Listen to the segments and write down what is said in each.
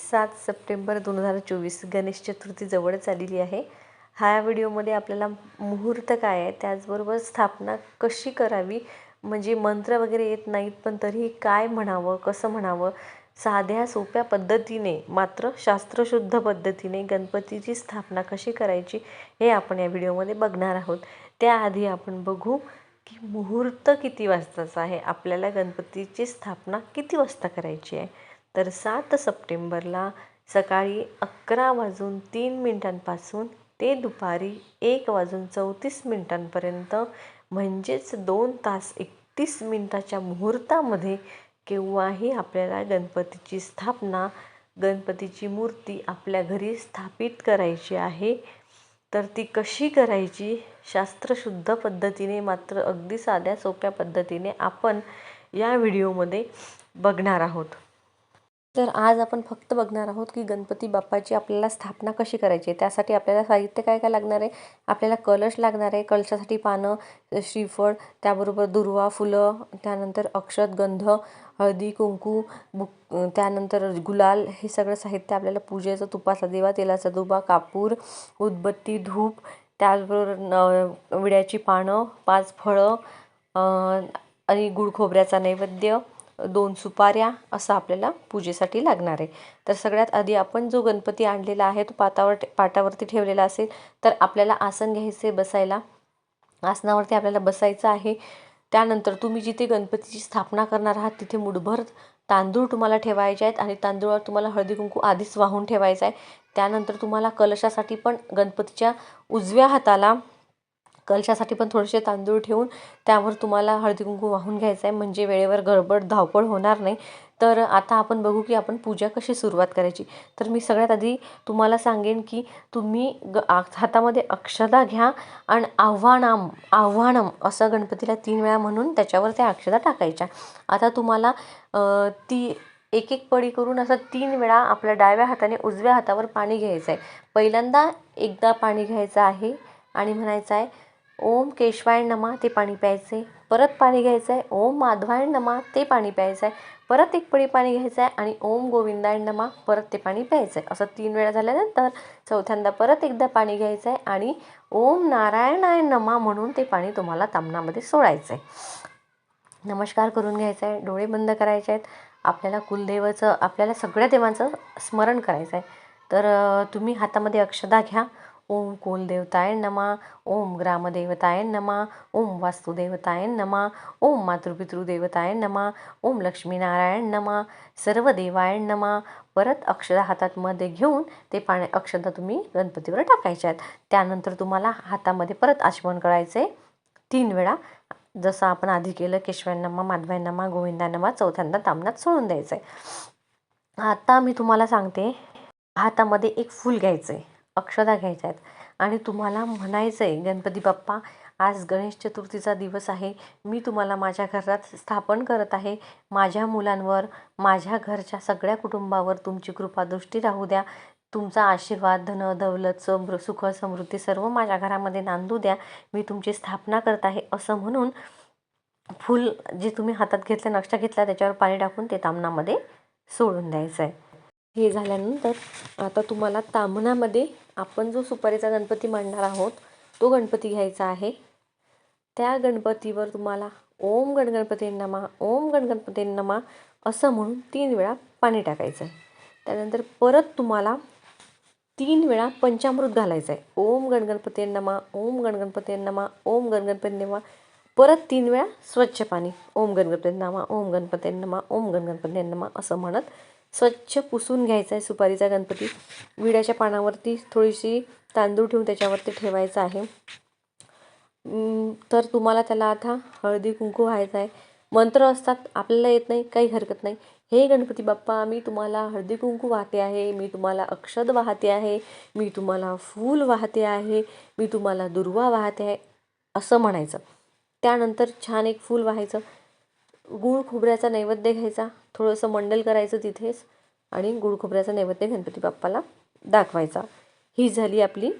सात सप्टेंबर दोन हजार चोवीस गणेश चतुर्थी जवळच आलेली आहे. ह्या व्हिडिओमध्ये आपल्याला मुहूर्त काय आहे त्याचबरोबर स्थापना कशी करावी म्हणजे मंत्र वगैरे येत नाहीत पण तरीही काय म्हणावं कसं म्हणावं साध्या सोप्या पद्धतीने मात्र शास्त्रशुद्ध पद्धतीने गणपतीची स्थापना कशी करायची हे आपण या व्हिडिओमध्ये बघणार आहोत. त्याआधी आपण बघू की मुहूर्त किती वाजताचा आहे आपल्याला गणपतीची स्थापना किती वाजता करायची आहे. तर सात सप्टेंबरला सकाळी अकरा वाजून तीन मिनिटांपासून ते दुपारी एक वाजून चौतीस मिनिटांपर्यंत म्हणजेच दोन तास एकतीस मिनिटाच्या मुहूर्तामध्ये केव्हाही आपल्याला गणपतीची स्थापना गणपतीची मूर्ती आपल्या घरी स्थापित करायची आहे तर ती कशी करायची शास्त्रशुद्ध पद्धतीने मात्र अगदी साध्या सोप्या पद्धतीने आपण या व्हिडिओमध्ये बघणार आहोत. तर आज आपण फक्त बघणार आहोत की गणपती बाप्पाची आपल्याला स्थापना कशी करायची आहे. त्यासाठी आपल्याला साहित्य काय काय लागणार आहे? आपल्याला कलश लागणार आहे. कलशासाठी पानं श्रीफळ त्याबरोबर दुर्वा फुलं त्यानंतर अक्षत गंध हळदी कुंकू बुक त्यानंतर गुलाल हे सगळं साहित्य आपल्याला पूजेचं तुपाचा दिवा तेलाचा दुबा कापूर उदबत्ती धूप त्याचबरोबर विड्याची पानं पाच फळं आणि गुळ खोबऱ्याचा नैवेद्य दोन सुपाऱ्या असं आपल्याला पूजेसाठी लागणार आहे. तर सगळ्यात आधी आपण जो गणपती आणलेला आहे तो पातावर पाटावरती ठेवलेला असेल तर आपल्याला आसन घ्यायचे बसायला. आसनावरती आपल्याला बसायचं आहे. त्यानंतर तुम्ही जिथे गणपतीची स्थापना करणार आहात तिथे मुठभर तांदूळ तुम्हाला ठेवायचे आहेत आणि तांदूळावर तुम्हाला हळदी कुंकू आधीच वाहून ठेवायचं आहे. त्यानंतर तुम्हाला कलशासाठी पण गणपतीच्या उजव्या हाताला कलशासाठी पण थोडेसे तांदूळ ठेवून त्यावर तुम्हाला हळदी कुंकू वाहून घ्यायचं आहे. म्हणजे वेळेवर गडबड धावपळ होणार नाही. तर आता आपण बघू की आपण पूजा कशी सुरुवात करायची. तर मी सगळ्यात आधी तुम्हाला सांगेन की तुम्ही ग हातामध्ये अक्षदा घ्या आणि आव्हानाम आव्हानम असं गणपतीला तीन वेळा म्हणून त्याच्यावर त्या अक्षदा टाकायच्या. आता तुम्हाला ती एक एक पडी करून असं तीन वेळा आपल्या डाव्या हाताने उजव्या हातावर पाणी घ्यायचं आहे पहिल्यांदा एकदा पाणी घ्यायचं आहे आणि म्हणायचं आहे ओम केशवाय नमा ते पाणी प्यायचे परत पाणी घ्यायचं आहे ओम माधवाय नमा ते पाणी प्यायचं आहे परत एक पळी पाणी घ्यायचं आहे आणि ओम गोविंदाय नमा परत ते पाणी प्यायचं आहे असं तीन वेळा झाल्यानंतर चौथ्यांदा परत एकदा पाणी घ्यायचं आहे आणि ओम नारायणाय नमा म्हणून ते पाणी तुम्हाला तामणामध्ये सोडायचं आहे नमस्कार करून घ्यायचा आहे डोळे बंद करायचे आहेत आपल्याला कुलदेवाचं आपल्याला सगळ्या देवांचं स्मरण करायचं आहे तर तुम्ही हातामध्ये अक्षदा घ्या. ओम कुलदेवताय नमा ओम ग्रामदेवताय नमा ओम वास्तुदेवताय नमा ओम मातृपितृदेवताय नमा ओम लक्ष्मीनारायण नमा सर्व देवाय नमा. परत अक्षदा हातातमध्ये घेऊन ते पाण्या अक्षदा तुम्ही गणपतीवर टाकायच्या आहेत. त्यानंतर तुम्हाला हातामध्ये परत आचमन करायचे तीन वेळा जसं आपण आधी केलं केशवांनमा माधव्यांनामा गोविंदांनामा चौथ्यांदा तामनात सोडून द्यायचं आहे आता मी तुम्हाला सांगते हातामध्ये एक फूल घ्यायचं आहे अक्षदा घ्यायच्या आहेत. आणि तुम्हाला म्हणायचं आहे गणपती बाप्पा आज गणेश चतुर्थीचा दिवस आहे. मी तुम्हाला माझ्या घरात स्थापन करत आहे. माझ्या मुलांवर माझ्या घरच्या सगळ्या कुटुंबावर तुमची कृपादृष्टी राहू द्या. तुमचा आशीर्वाद धन दौलत समृ सुख समृद्धी सर्व माझ्या घरामध्ये नांदू द्या. मी तुमची स्थापना करत आहे. असं म्हणून फूल जे तुम्ही हातात घेतलं नक्षा घेतला त्याच्यावर पाणी टाकून ते तामणामध्ये सोडून द्यायचं आहे. हे झाल्यानंतर आता तुम्हाला तामणामध्ये आपण जो सुपारीचा गणपती मांडणार आहोत तो गणपती घ्यायचा आहे. त्या गणपतीवर तुम्हाला ओम गणगणपती नमा ओम गणगणपती नमा असं म्हणून तीन वेळा पाणी टाकायचं आहे त्यानंतर परत तुम्हाला तीन वेळा पंचामृत घालायचं आहे ओम गणगणपती नमा ओम गणगणपती नमा ओम गणगणपती नमा. परत तीन वेळा स्वच्छ पाणी. ओम गणगणपती नमा ओम गणपती नमा ओम गणगणपती नमा असं म्हणत स्वच्छ पुसून घ्यायचा आहे सुपारीचा गणपती. विड्याच्या पानावरती थोडीशी तांदूळ ठेवून त्याच्यावरती ठेवायचं आहे. तर तुम्हाला त्याला आता हळदी कुंकू व्हायचं आहे. मंत्र असतात आपल्याला येत नाही काही हरकत नाही. हे गणपती बाप्पा मी तुम्हाला हळदी कुंकू वाहते आहे मी तुम्हाला अक्षद वाहते आहे मी तुम्हाला फूल वाहते आहे मी तुम्हाला दुर्वा वाहते आहे असं म्हणायचं. त्यानंतर छान एक फूल वाहायचं. गुळ खोबऱ्याचा नैवेद्य घ्यायचा. थोडंसं मंडल करायचं तिथेच आणि गुळ खोबऱ्याचा नैवेद्य गणपती बाप्पाला दाखवायचा. ही झाली आपली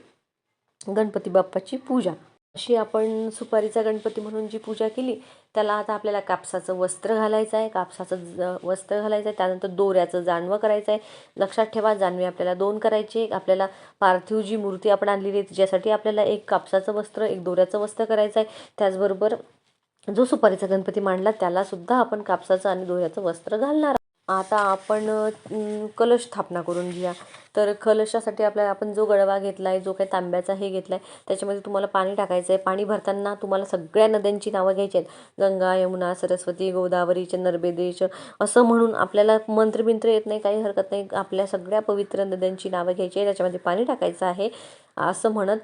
गणपती बाप्पाची पूजा. अशी आपण सुपारीचा गणपती म्हणून जी पूजा केली त्याला आता आपल्याला कापसाचं वस्त्र घालायचं आहे. कापसाचं वस्त्र घालायचं आहे त्यानंतर दोऱ्याचं जानवं करायचं आहे लक्षात ठेवा जानवे आपल्याला दोन करायचे. आपल्याला पार्थिव जी मूर्ती आपण आणलेली आहे. तिच्यासाठी आपल्याला एक कापसाचं वस्त्र एक दोऱ्याचं वस्त्र करायचं आहे त्याचबरोबर जो सुपारीचा गणपती मांडला त्यालासुद्धा आपण कापसाचं आणि दोऱ्याचं वस्त्र घालणार आता आपण कलश स्थापना करून घ्या तर कलशासाठी आपल्याला आपण जो गडवा घेतला आहे जो काही तांब्याचा हे घेतला आहे त्याच्यामध्ये तुम्हाला पाणी टाकायचं आहे पाणी भरताना तुम्हाला सगळ्या नद्यांची नावं घ्यायची आहेत. गंगा यमुना सरस्वती गोदावरी चंद्रबेदेश असं म्हणून आपल्याला मंत्रबिंत्र येत नाही काही हरकत नाही. आपल्या सगळ्या पवित्र नद्यांची नावं घ्यायची आहे त्याच्यामध्ये पाणी टाकायचं आहे असं म्हणत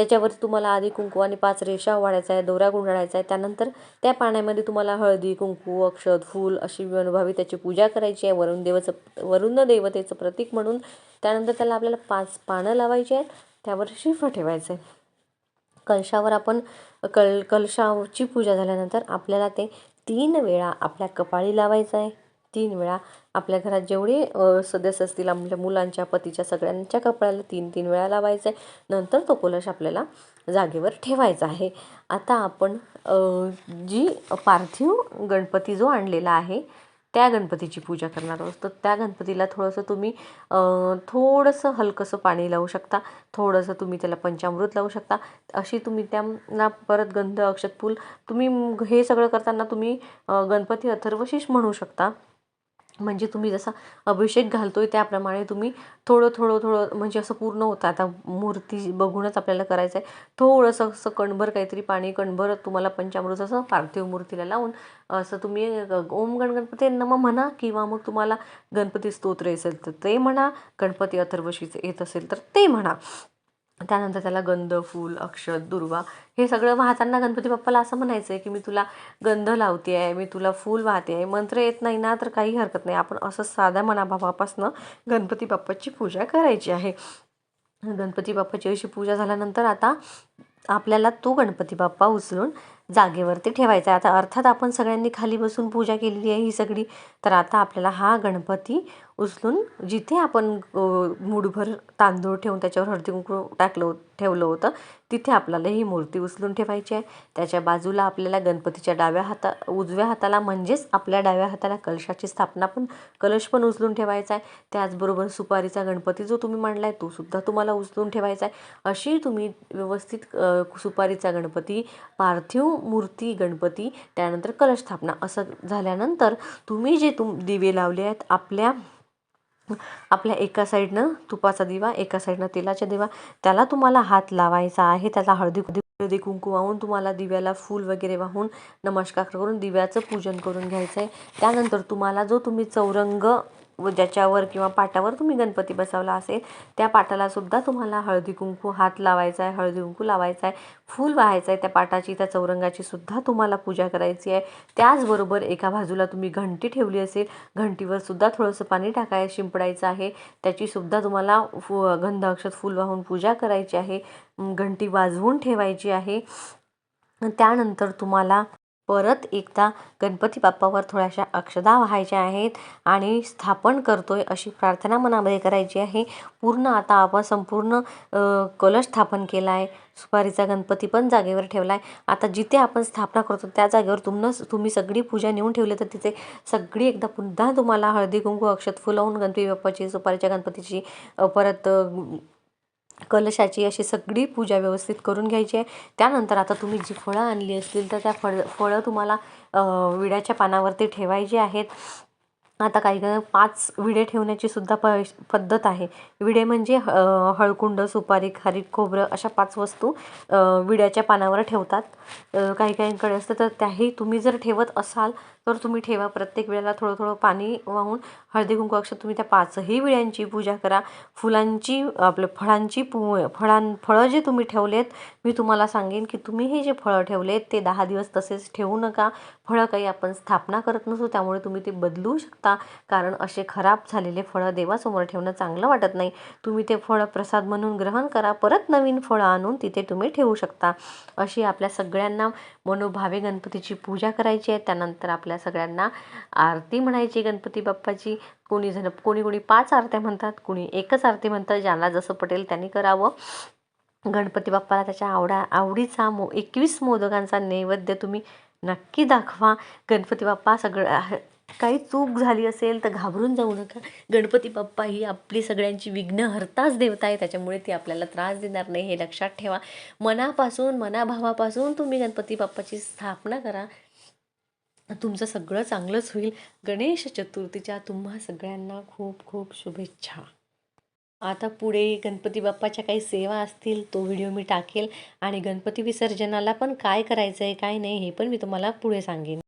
त्याच्यावरती तुम्हाला आधी कुंकू आणि पाच रेषा वाढायचा आहे दोरा गुंडाळायचा आहे त्यानंतर त्या पाण्यामध्ये तुम्हाला हळदी कुंकू अक्षत फूल अशी अनुभवी त्याची पूजा करायची आहे. वरुण देवाचं वरुण देवतेचं प्रतीक म्हणून त्यानंतर त्याला आपल्याला पाच पानं लावायची आहेत. त्यावर श्रीफळ ठेवायचं आहे. कलशावर आपण कल कलशाची पूजा झाल्यानंतर आपल्याला ते तीन वेळा आपल्या कपाळी लावायचं आहे. तीन वेळा आपल्या घरात जेवढे सदस्य असतील आपल्या मुलांच्या पतीच्या सगळ्यांच्या कपड्याला तीन तीन वेळा लावायचा. आहे नंतर तो कलश आपल्याला जागेवर ठेवायचा आहे. आता आपण जी पार्थिव गणपती जो आणलेला आहे त्या गणपतीची पूजा करणार आहोत. तर त्या गणपतीला थोडंसं तुम्ही थोडंसं हलकंसं पाणी लावू शकता. थोडंसं तुम्ही त्याला पंचामृत लावू शकता. अशी तुम्ही त्यांना परत गंध अक्षत फूल तुम्ही हे सगळं करताना तुम्ही गणपती अथर्वशीष म्हणू शकता. म्हणजे तुम्ही जसा अभिषेक घालतोय त्याप्रमाणे तुम्ही थोडं थोडं थोडं म्हणजे असं पूर्ण होतं. आता मूर्ती बघूनच आपल्याला करायचं आहे थोडंसं असं कणभर काहीतरी पाणी कणभर तुम्हाला पंचामृत असं पार्थिव मूर्तीला लावून असं तुम्ही ओम गण गणपती नम म्हणा किंवा मग तुम्हाला गणपती स्तोत्र असेल तर ते म्हणा गणपती अथर्वशीचं येत असेल तर ते म्हणा. त्यानंतर त्याला गंध फूल अक्षत दुर्वा हे सगळं वाहताना गणपती बाप्पाला असं म्हणायचं आहे की मी तुला गंध लावते आहे मी तुला फूल वाहते आहे मंत्र येत नाही ना तर काही हरकत नाही. आपण असं साध्या मनाभावापासनं गणपती बाप्पाची पूजा करायची आहे. गणपती बाप्पाची अशी पूजा झाल्यानंतर आता आपल्याला तो गणपती बाप्पा उचलून जागेवरती ठेवायचा आहे. आता अर्थात आपण सगळ्यांनी खाली बसून पूजा केलेली आहे ही सगळी. तर आता आपल्याला हा गणपती उचलून जिथे आपण मूठभर तांदूळ ठेवून त्याच्यावर हळदी कुंकू टाकलं ठेवलं होतं तिथे आपल्याला ही मूर्ती उचलून ठेवायची आहे. त्याच्या बाजूला आपल्याला गणपतीच्या डाव्या हाता उजव्या हाताला म्हणजेच आपल्या डाव्या हाताला कलशाची स्थापना पण कलश पण उचलून ठेवायचा आहे. त्याचबरोबर सुपारीचा गणपती जो तुम्ही मांडला आहे तो सुद्धा तुम्हाला उचलून ठेवायचा आहे. अशी तुम्ही व्यवस्थित सुपारीचा गणपती पार्थिव मूर्ती गणपती त्यानंतर कलश स्थापना असं झाल्यानंतर तुम्ही जे तुम दिवे लावले आहेत आपल्या आपल्या एका साईडनं तुपाचा दिवा एका साईडनं तेलाचा दिवा. त्याला तुम्हाला हात लावायचा आहे. त्याला हळदी हळदी कुंकू वाहून तुम्हाला दिव्याला फूल वगैरे वाहून नमस्कार करून दिव्याचं पूजन करून घ्यायचं आहे त्यानंतर तुम्हाला जो तुम्ही चौरंग ज्याच्यावर किंवा पाटावर तुम्ही गणपती बसवला असेल त्या पाटाला सुद्धा तुम्हाला हळदी कुंकू हात लावायचा आहे हळदी कुंकू लावायचा आहे फूल वाहायचं आहे त्या पाटाची त्या चौरंगाची सुद्धा तुम्हाला पूजा करायची आहे. त्याचबरोबर एका बाजूला तुम्ही घंटी ठेवली असेल घंटीवर सुद्धा थोडंसं पाणी टाकाय शिंपडायचं आहे. त्याची सुद्धा तुम्हाला फु गंध अक्षत फूल वाहून पूजा करायची आहे. घंटी वाजवून ठेवायची आहे. त्यानंतर तुम्हाला परत एकदा गणपती बाप्पावर थोड्याशा अक्षदा व्हायच्या आहेत आणि स्थापन करतो आहे अशी प्रार्थना मनामध्ये करायची आहे. पूर्ण आता आपण संपूर्ण कलश स्थापन केला आहे सुपारीचा गणपती पण जागेवर ठेवला आहे आता जिथे आपण स्थापना करतो त्या जागेवर तुमनं तुम्ही सगळी पूजा नेऊन ठेवली तर तिथे सगळी एकदा पुन्हा तुम्हाला हळदी कुंकू अक्षत फुलवून गणपती बाप्पाची सुपारीच्या गणपतीची परत कलशाची अशी सगळी पूजा व्यवस्थित करून घ्यायची आहे. त्यानंतर आता तुम्ही जी फळं आणली असतील तर त्या फळ फळं तुम्हाला विड्याच्या पानावरती ठेवायची आहेत. आता काही काही पाच विडे ठेवण्याची सुद्धा प पद्धत आहे. विडे म्हणजे हळकुंड सुपारी खारीक खोबरं अशा पाच वस्तू विड्याच्या पानावर ठेवतात. काही काहींकडे असतं तर त्याही तुम्ही जर ठेवत असाल तर तुम्ही ठेवा. प्रत्येक वेळेला थोडं थोडं पाणी वाहून हळदी कुंकू अक्षर तुम्ही त्या पाचही विड्यांची पूजा करा. फुलांची आपलं फळांची पू फळां फळं जे तुम्ही ठेवलेत मी तुम्हाला सांगेन की तुम्ही हे जे फळं ठेवलेत ते दहा दिवस तसेच ठेवू नका. फळं काही आपण स्थापना करत नसू त्यामुळे तुम्ही ते बदलू शकता. कारण असे खराब झालेले फळं देवासमोर ठेवणं चांगलं वाटत नाही. तुम्ही ते फळं प्रसाद म्हणून ग्रहण करा. परत नवीन फळं आणून तिथे तुम्ही ठेवू शकता. अशी आपल्या सगळ्यांना मनोभावे गणपतीची पूजा करायची आहे. त्यानंतर आपल्या सगळ्यांना आरती म्हणायची गणपती बाप्पाची. कोणी जण कोणी कोणी पाच आरत्या म्हणतात कोणी एकच आरती म्हणतात ज्यांना जसं पटेल त्यांनी करावं. गणपती बाप्पाला त्याच्या आवडा आवडीचा मो एकवीस मोदकांचा नैवेद्य तुम्ही नक्की दाखवा. गणपती बाप्पा सगळं काही चूक झाली असेल तर घाबरून जाऊ नका. गणपती बाप्पा ही आपली सगळ्यांची विघ्नहर्ताच देवता आहे. त्याच्यामुळे ती आपल्याला त्रास देणार नाही. हे लक्षात ठेवा. मनापासून मनाभावापासून तुम्ही गणपती बाप्पाची स्थापना करा. तुमचं सगळं चांगलंच होईल. गणेश चतुर्थीच्या तुम्हा सगळ्यांना खूप खूप शुभेच्छा. आता पुढे गणपती बाप्पाच्या काही सेवा असतील तो व्हिडिओ मी टाकेल. आणि गणपती विसर्जनाला पण काय करायचं आहे काय नाही हे पण मी तुम्हाला पुढे सांगेन.